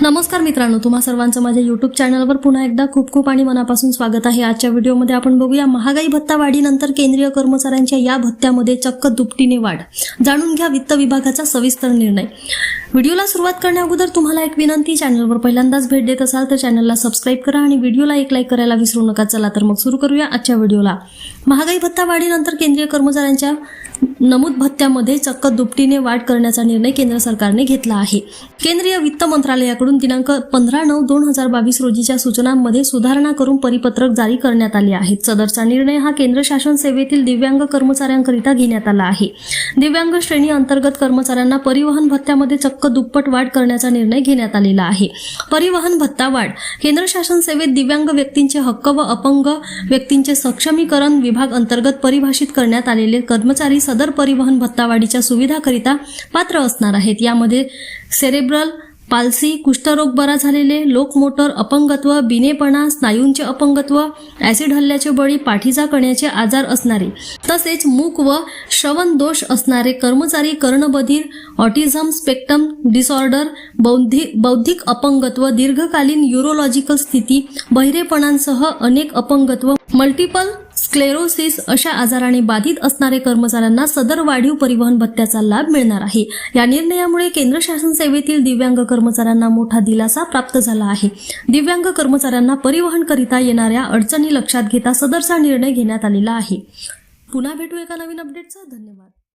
नमस्कार मित्रांनो तुम्हा सर्वांचं माझ्या युट्यूब चॅनलवर पुन्हा एकदा खूप खूप आणि मनापासून स्वागत आहे. आजच्या व्हिडिओमध्ये आपण बघूया महागाई भत्ता वाढीनंतर केंद्रीय कर्मचाऱ्यांच्या या भत्त्यामध्ये चक्क दुपटीने वाढ. जाणून घ्या वित्त विभागाचा सविस्तर निर्णय. व्हिडिओला सुरुवात करण्या अगोदर तुम्हाला एक विनंती चॅनलवर पहिल्यांदाच भेट देत असाल तर चॅनलला सबस्क्राईब करा आणि व्हिडिओला एक लाईक करायला विसरू नका. चला तर मग सुरू करूया आजच्या व्हिडिओला महागाई भत्ता वाढीनंतर केंद्रीय कर्मचाऱ्यांच्या नमूद भत्त्यामध्ये चक्क दुपटीने वाढ करण्याचा निर्णय केंद्र सरकारने घेतला आहे. केंद्रीय वित्त मंत्रालयाकडून दिनांक पंधरा नऊ दोन हजार बावीस रोजीच्या सूचनांमध्ये सुधारणा करून परिपत्रक जारी करण्यात आले आहेत. सदरचा निर्णय हा केंद्र शासन सेवेतील दिव्यांग कर्मचाऱ्यांकरिता घेण्यात आला आहे. दिव्यांग श्रेणी अंतर्गत कर्मचाऱ्यांना परिवहन भत्त्यामध्ये चक्क दुप्पट वाढ करण्याचा निर्णय घेण्यात आलेला आहे. परिवहन भत्ता वाढ केंद्र शासन सेवेत दिव्यांग व्यक्तींचे हक्क व अपंग व्यक्तींचे सक्षमीकरण विभाग अंतर्गत परिभाषित करण्यात आलेले कर्मचारी सदर परिवहन भत्तावाढीच्या सुविधाकरिता पात्र असणार आहेत. यामध्ये सेरेब्रल पाल्सी कुष्ठरोग बरा झालेले लोकमोटर अपंगत्व बिनेपणा स्नायूंचे अपंगत्व ॲसिड हल्ल्याचे बळी पाठीचा कण्याचे आजार असणारे तसेच मूक व श्रवण दोष असणारे कर्मचारी कर्णबधीर ऑटिझम स्पेक्ट्रम डिसऑर्डर बौद्धिक बौद्धिक अपंगत्व दीर्घकालीन युरोलॉजिकल स्थिती बहिरेपणांसह अनेक अपंगत्व मल्टिपल स्क्लेरोसिस अशा आजाराने बाधित असणारे कर्मचाऱ्यांना सदर वाढीव परिवहन भत्त्याचा लाभ मिळणार आहे. या निर्णयामुळे केंद्र शासन सेवेतील दिव्यांग कर्मचाऱ्यांना मोठा दिलासा प्राप्त झाला आहे. दिव्यांग कर्मचाऱ्यांना परिवहन करिता येणाऱ्या अडचणी लक्षात घेता सदरचा निर्णय घेण्यात आलेला आहे. पुन्हा भेटू एका नवीन अपडेटचा धन्यवाद.